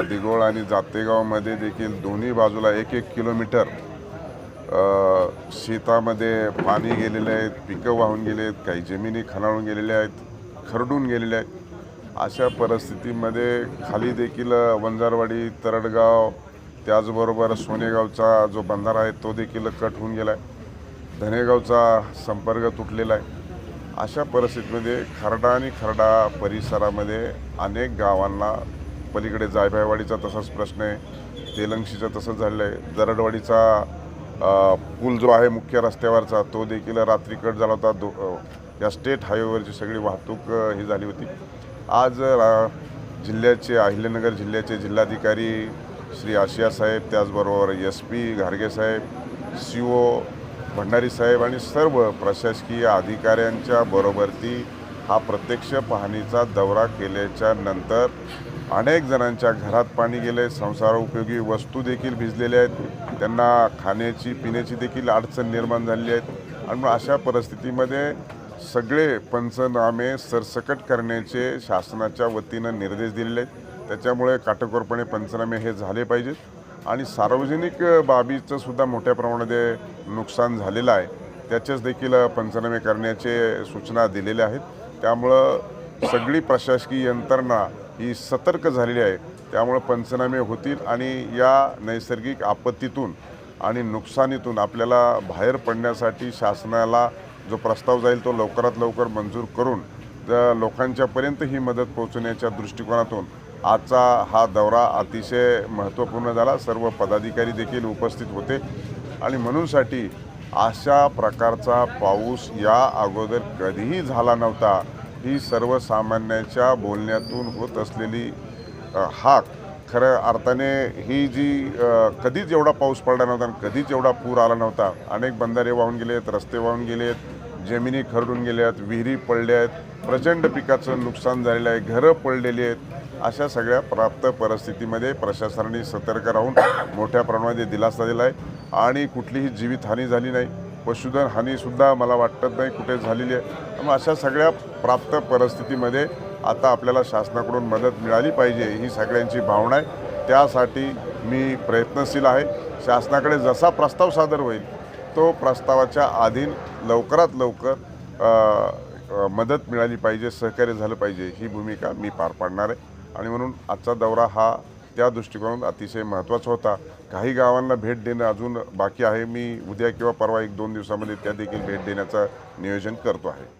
दिगोळ दिघोळ आणि जातेगावमध्ये देखील दोन्ही बाजूला एक एक किलोमीटर शेतामध्ये पाणी गेलेले आहेत पिकं वाहून गेले आहेत काही जमिनी खणाळून गेलेल्या आहेत खरडून गेलेल्या आहेत. अशा परिस्थितीमध्ये खाली देखील वंजारवाडी तरडगाव त्याचबरोबर सोनेगावचा जो बंधारा आहे तो देखील कट होऊन गेला आहे धनेगावचा संपर्क तुटलेला आहे. अशा परिस्थितीमध्ये खरडा आणि खरडा परिसरामध्ये अनेक गावांना पलीकडे जायभायवाडीचा तसाच प्रश्न आहे तेलंगशीचा तसंच झालेलं आहे. दरडवाडीचा पूल जो आहे मुख्य रस्त्यावरचा तो देखील रात्री कट झाला होता. दो या स्टेट हायवेवरची सगळी वाहतूक ही झाली होती. आज रा जिल्ह्याचे अहिल्यानगर जिल्ह्याचे जिल्हाधिकारी श्री आशिया साहेब त्याचबरोबर एस पी घारगे साहेब सी ओ भंडारी साहेब आणि सर्व प्रशासकीय अधिकाऱ्यांच्या बरोबरती हा प्रत्यक्ष पाहणीचा दौरा केल्याच्यानंतर अनेक जणांच्या घरात पाणी गेले संसारोपयोगी वस्तू देखील भिजलेल्या आहेत त्यांना खाण्याची पिण्याची देखील अडचण निर्माण झालेली आहेत आणि मग अशा परिस्थितीमध्ये सगळे पंचनामे सरसकट करण्याचे शासनाच्या वतीनं निर्देश दिलेले आहेत. त्याच्यामुळे काटेकोरपणे पंचनामे हे झाले पाहिजेत. आणि सार्वजनिक बाबीचं सुद्धा मोठ्या प्रमाणात नुकसान झालेलं आहे. त्याचेच देखील पंचनामे करण्याचे सूचना दिलेल्या आहेत. त्यामुळं सगळी प्रशासकीय यंत्रणा ही सतर्क झालेली आहे. त्यामुळं पंचनामे होतील आणि या नैसर्गिक आपत्तीतून आणि नुकसानीतून आपल्याला बाहेर पडण्यासाठी शासनाला जो प्रस्ताव जाईल तो लवकरात लवकर मंजूर करून ज- लोकांच्यापर्यंत ही मदत पोहोचवण्याच्या दृष्टिकोनातून आजचा हा दौरा अतिशय महत्त्वपूर्ण झाला. सर्व पदाधिकारी देखील उपस्थित होते. आणि म्हणूनसाठी अशा प्रकारचा पाऊस या अगोदर कधीही झाला नव्हता. ही सर्वसामान्यांच्या बोलण्यातून होत असलेली हाक खरं अर्थाने ही जी कधीच एवढा पाऊस पडला नव्हता आणि कधीच एवढा पूर आला नव्हता. अनेक बंधारे वाहून गेले आहेत रस्ते वाहून गेलेत. जमिनी खरडून गेल्या आहेत विहिरी पडल्या आहेत प्रचंड पिकाचं नुकसान झालेलं आहे घरं पडलेली आहेत अशा सगळ्या प्राप्त परिस्थितीमध्ये प्रशासनाने सतर्क राहून मोठ्या प्रमाणामध्ये दिलासा दिला आहे. आणि कुठलीही जीवितहानी झाली नाही. पशुधन हानीसुद्धा मला वाटत नाही कुठे झालेली आहे. मग अशा सगळ्या प्राप्त परिस्थितीमध्ये आता आपल्याला शासनाकडून मदत मिळाली पाहिजे ही सगळ्यांची भावना आहे. त्यासाठी मी प्रयत्नशील आहे. शासनाकडे जसा प्रस्ताव सादर होईल तो प्रस्तावाच्या अधीन लवकरात लवकर मदत मिळाली पाहिजे सहकार्य झालं पाहिजे ही भूमिका मी पार पाडणार आहे. आणि म्हणून आजचा दौरा हा त्या दृष्टिकोनातून अतिशय महत्त्वाचा होता. काही गावांना भेट देणं अजून बाकी आहे. मी उद्या किंवा परवा एक दोन दिवसामध्ये त्या देखील भेट देण्याचं नियोजन करतो आहे.